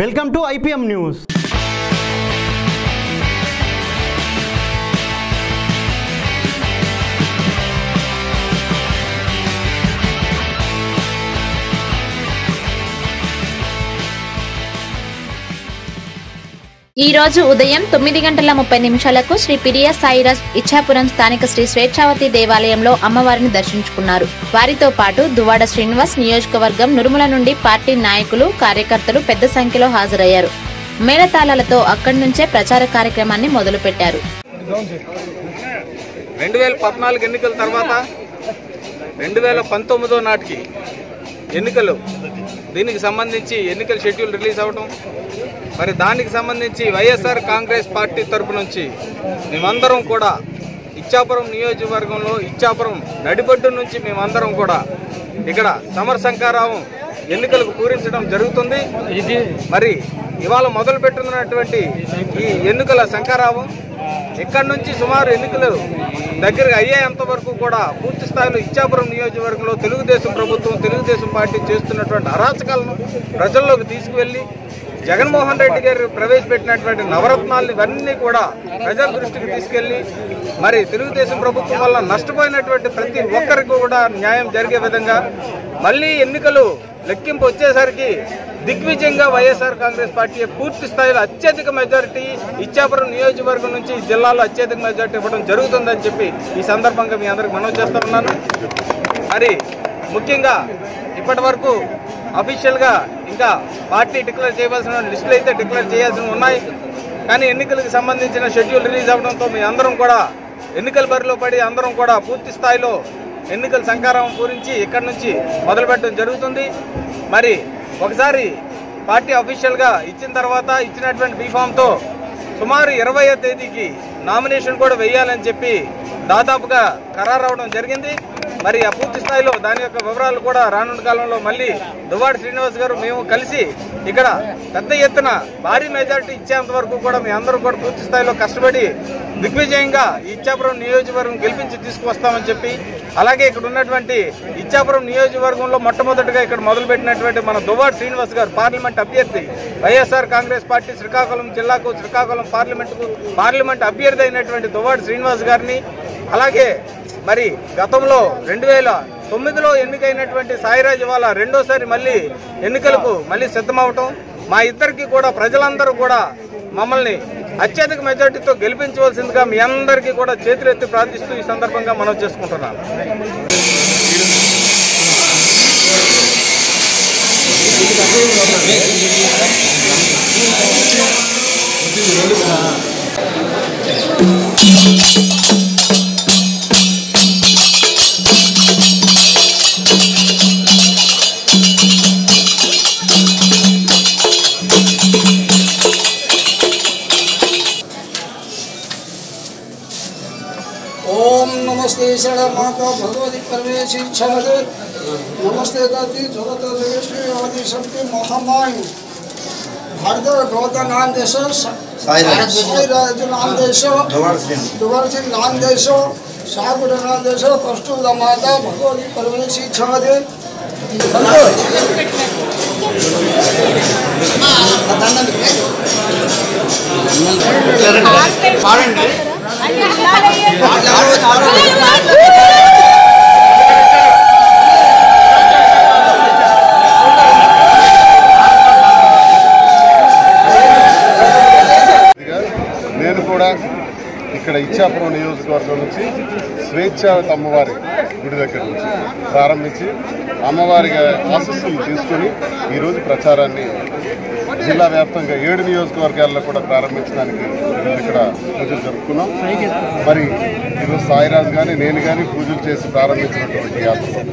Welcome to IPM news ఈ రోజు ఉదయం తొమ్మిది గంటల ముప్పై నిమిషాలకు శ్రీ పిరియా సాయిరాజ్ ఇచ్చాపురం స్థానిక శ్రీ స్వేచ్ఛావతి దేవాలయంలో అమ్మవారిని దర్శించుకున్నారు. వారితో పాటు దువాడ శ్రీనివాస్ నియోజకవర్గం నురుముల నుండి పార్టీ నాయకులు కార్యకర్తలు పెద్ద సంఖ్యలో హాజరయ్యారు. మేళతాళాలతో అక్కడి నుంచే ప్రచార కార్యక్రమాన్ని మొదలుపెట్టారు. రెండు వేల పద్నాలుగు ఎన్నికల తర్వాత రెండు వేల పంతొమ్మిదో నాటికి ఎన్నికలు. దీనికి సంబంధించి ఎన్నికల షెడ్యూల్ రిలీజ్ అవ్వడం మరి దానికి సంబంధించి వైఎస్ఆర్ కాంగ్రెస్ పార్టీ తరపు నుంచి మేమందరం కూడా ఇచ్చాపురం నియోజకవర్గంలో ఇచ్చాపురం నడిబొడ్డు నుంచి మేమందరం కూడా ఇక్కడ సమర శంకారావం ఎన్నికలకు పూరించడం జరుగుతుంది. మరి ఇవాళ మొదలు పెట్టున్నటువంటి ఈ ఎన్నికల శంకారావం ఇక్కడ నుంచి సుమారు ఎన్నికలు దగ్గరగా అయ్యేంత వరకు కూడా పూర్తి స్థాయిలో ఇచ్చాపురం నియోజకవర్గంలో తెలుగుదేశం ప్రభుత్వం తెలుగుదేశం పార్టీ చేస్తున్నటువంటి అరాచకాలను ప్రజల్లోకి తీసుకువెళ్ళి జగన్మోహన్ రెడ్డి గారు ప్రవేశపెట్టినటువంటి నవరత్నాలు ఇవన్నీ కూడా ప్రజల దృష్టికి తీసుకెళ్ళి మరి తెలుగుదేశం ప్రభుత్వం వల్ల నష్టపోయినటువంటి ప్రతి ఒక్కరికి కూడా న్యాయం జరిగే విధంగా మళ్ళీ ఎన్నికలు లెక్కింపు వచ్చేసరికి దిగ్విజయంగా వైఎస్ఆర్ కాంగ్రెస్ పార్టీ పూర్తి స్థాయిలో అత్యధిక మెజారిటీ ఇచ్చాపురం నియోజకవర్గం నుంచి జిల్లాలో అత్యధిక మెజారిటీ ఇవ్వడం జరుగుతుందని చెప్పి ఈ సందర్భంగా మీ అందరికి మనం చేస్తా ఉన్నాను. మరి ముఖ్యంగా ఇప్పటి వరకు అఫీషియల్గా ఇంకా పార్టీ డిక్లేర్ చేయవలసిన లిస్టులు అయితే డిక్లేర్ చేయాల్సి ఉన్నాయి. కానీ ఎన్నికలకు సంబంధించిన షెడ్యూల్ రిలీజ్ అవ్వడంతో మీ అందరం కూడా ఎన్నికల బరిలో పడి అందరం కూడా పూర్తి స్థాయిలో ఎన్నికల సంకారం పూరించి ఇక్కడి నుంచి మొదలుపెట్టడం జరుగుతుంది. మరి ఒకసారి పార్టీ అఫీషియల్గా ఇచ్చిన తర్వాత ఇచ్చినటువంటి బీఫామ్తో సుమారు ఇరవయో తేదీకి నామినేషన్ కూడా వేయాలని చెప్పి దాదాపుగా ఖరారు అవడం జరిగింది. మరి ఆ పూర్తి స్థాయిలో దాని యొక్క వివరాలు కూడా రానున్న కాలంలో మళ్ళీ దువ్వాడి శ్రీనివాస్ గారు మేము కలిసి ఇక్కడ పెద్ద ఎత్తున భారీ మెజారిటీ ఇచ్చేంత వరకు కూడా మీ అందరూ కూడా పూర్తి స్థాయిలో కష్టపడి దిగ్విజయంగా ఇచ్చాపురం నియోజకవర్గం గెలిపించి తీసుకువస్తామని చెప్పి అలాగే ఇక్కడ ఉన్నటువంటి ఇచ్చాపురం నియోజకవర్గంలో మొట్టమొదటిగా ఇక్కడ మొదలుపెట్టినటువంటి మన దువ్వాడి శ్రీనివాస్ గారు పార్లమెంట్ అభ్యర్థి వైఎస్ఆర్ కాంగ్రెస్ పార్టీ శ్రీకాకుళం జిల్లాకు శ్రీకాకుళం పార్లమెంటుకు పార్లమెంట్ అభ్యర్థి అయినటువంటి దువ్వాడి శ్రీనివాస్ గారిని అలాగే మరి గతంలో రెండు వేల తొమ్మిదిలో ఎన్నికైనటువంటి సాయిరాజ్ ఇవాళ రెండోసారి మళ్ళీ ఎన్నికలకు మళ్ళీ సిద్ధమవటం మా ఇద్దరికి కూడా ప్రజలందరూ కూడా మమ్మల్ని అత్యధిక మెజార్టీతో గెలిపించవలసిందిగా మీ అందరికీ కూడా చేతులెత్తి ప్రార్థిస్తూ ఈ సందర్భంగా మనం చేసుకుంటున్నాం Thank you. नमस्ते शरण माता भगवती परमेश्वरी छद नमस्ते दाती जगत देवी आदि शक्ति महामाई भारत गौतम नाम देश नाम देश नाम देश सागुड़ नाम देश कष्टुद माता भगवती परमेश्वरी छद నేను కూడా ఇక్కడ ఇచ్చాపురం నియోజకవర్గం నుంచి స్వేచ్ఛ అమ్మవారి గుడి దగ్గర నుంచి ప్రారంభించి అమ్మవారి ఆశస్సులు తీసుకొని ఈరోజు ప్రచారాన్ని జిల్లా వ్యాప్తంగా ఏడు నియోజకవర్గాల్లో కూడా ప్రారంభించడానికి ఇక్కడ పూజలు జరుపుకున్నాం. మరి ఈరోజు సాయిరాజు కానీ నేను కానీ పూజలు చేసి ప్రారంభించినటువంటి యాత్ర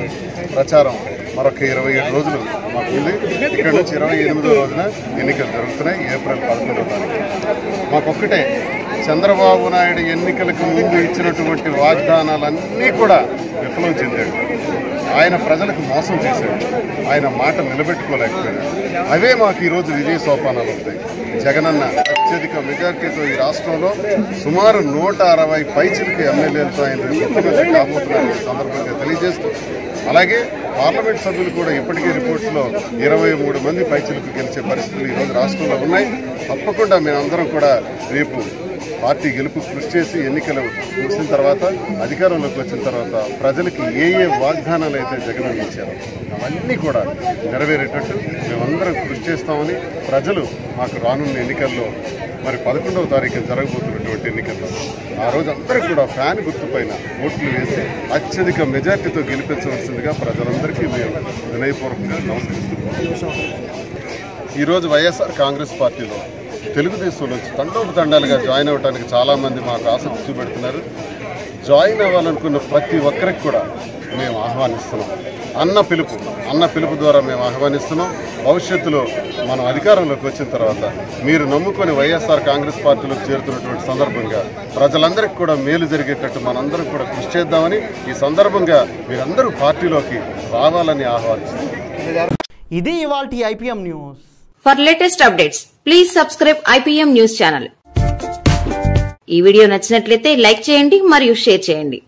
ప్రచారం మరొక ఇరవై ఏడు రోజులు మాకు ఉంది ఇక్కడ నుంచి ఇరవై ఎనిమిదో రోజున ఎన్నికలు జరుగుతున్నాయి ఏప్రిల్ పదకొండవ తారీఖు. మాకొక్కటే చంద్రబాబు నాయుడు ఎన్నికలకు ముందు ఇచ్చినటువంటి వాగ్దానాలన్నీ కూడా విఫలం చెందాడు ఆయన ప్రజలకు మోసం చేశాడు. ఆయన మాట నిలబెట్టుకోలేకపోయాడు. అవే మాకు ఈరోజు విజయ సోపానాలు అవుతాయి జగనన్న అత్యధిక మెజార్టీతో ఈ రాష్ట్రంలో సుమారు నూట అరవై పైచిలకి ఎమ్మెల్యేలతో ఆయన ముఖ్యమంత్రి కాబోతున్నారు సందర్భంగా తెలియజేస్తూ అలాగే పార్లమెంట్ సభ్యులు కూడా ఇప్పటికే రిపోర్ట్స్లో ఇరవై మూడు మంది పైచిలకు గెలిచే పరిస్థితులు ఈరోజు రాష్ట్రంలో ఉన్నాయి. తప్పకుండా మేమందరం కూడా రేపు పార్టీ గెలుపు కృషి చేసి ఎన్నికలు ముగిసిన తర్వాత అధికారంలోకి వచ్చిన తర్వాత ప్రజలకి ఏ ఏ వాగ్దానాలు అయితే జగన్ ఇచ్చారో అవన్నీ కూడా నెరవేరేటట్టు మేమందరం కృషి చేస్తామని ప్రజలు మాకు రానున్న ఎన్నికల్లో మరి పదకొండవ తారీఖు జరగబోతున్నటువంటి ఎన్నికల్లో ఆ రోజు అందరూ కూడా ఫ్యాన్ గుర్తుపైన ఓట్లు వేసి అత్యధిక మెజార్టీతో గెలిపించవలసిందిగా ప్రజలందరికీ మేము వినయపూర్వకంగా నమస్కరిస్తున్నాం. ఈరోజు వైఎస్ఆర్ కాంగ్రెస్ పార్టీలో తెలుగుదేశం నుంచి తండోపు తండాలుగా జాయిన్ అవ్వడానికి చాలామంది మాకు ఆసక్తి చూపెడుతున్నారు. జాయిన్ అవ్వాలనుకున్న ప్రతి ఒక్కరికి కూడా మేము ఆహ్వానిస్తున్నాం. అన్న పిలుపు అన్న పిలుపు ద్వారా మేము ఆహ్వానిస్తున్నాం. భవిష్యత్తులో మనం అధికారంలోకి వచ్చిన తర్వాత మీరు నమ్ముకొని వైఎస్ఆర్ కాంగ్రెస్ పార్టీలోకి చేరుతున్నటువంటి సందర్భంగా ప్రజలందరికీ కూడా మేలు జరిగేటట్టు మనందరం కూడా కృషి చేద్దామని ఈ సందర్భంగా మీరందరూ పార్టీలోకి రావాలని ఆహ్వానిస్తున్నాం. ఇది ఇవాల్టి IPM news. For latest updates, please subscribe IPM news channel ఈ వీడియో నచ్చినట్లయితే లైక్ చేయండి మరియు షేర్ చేయండి.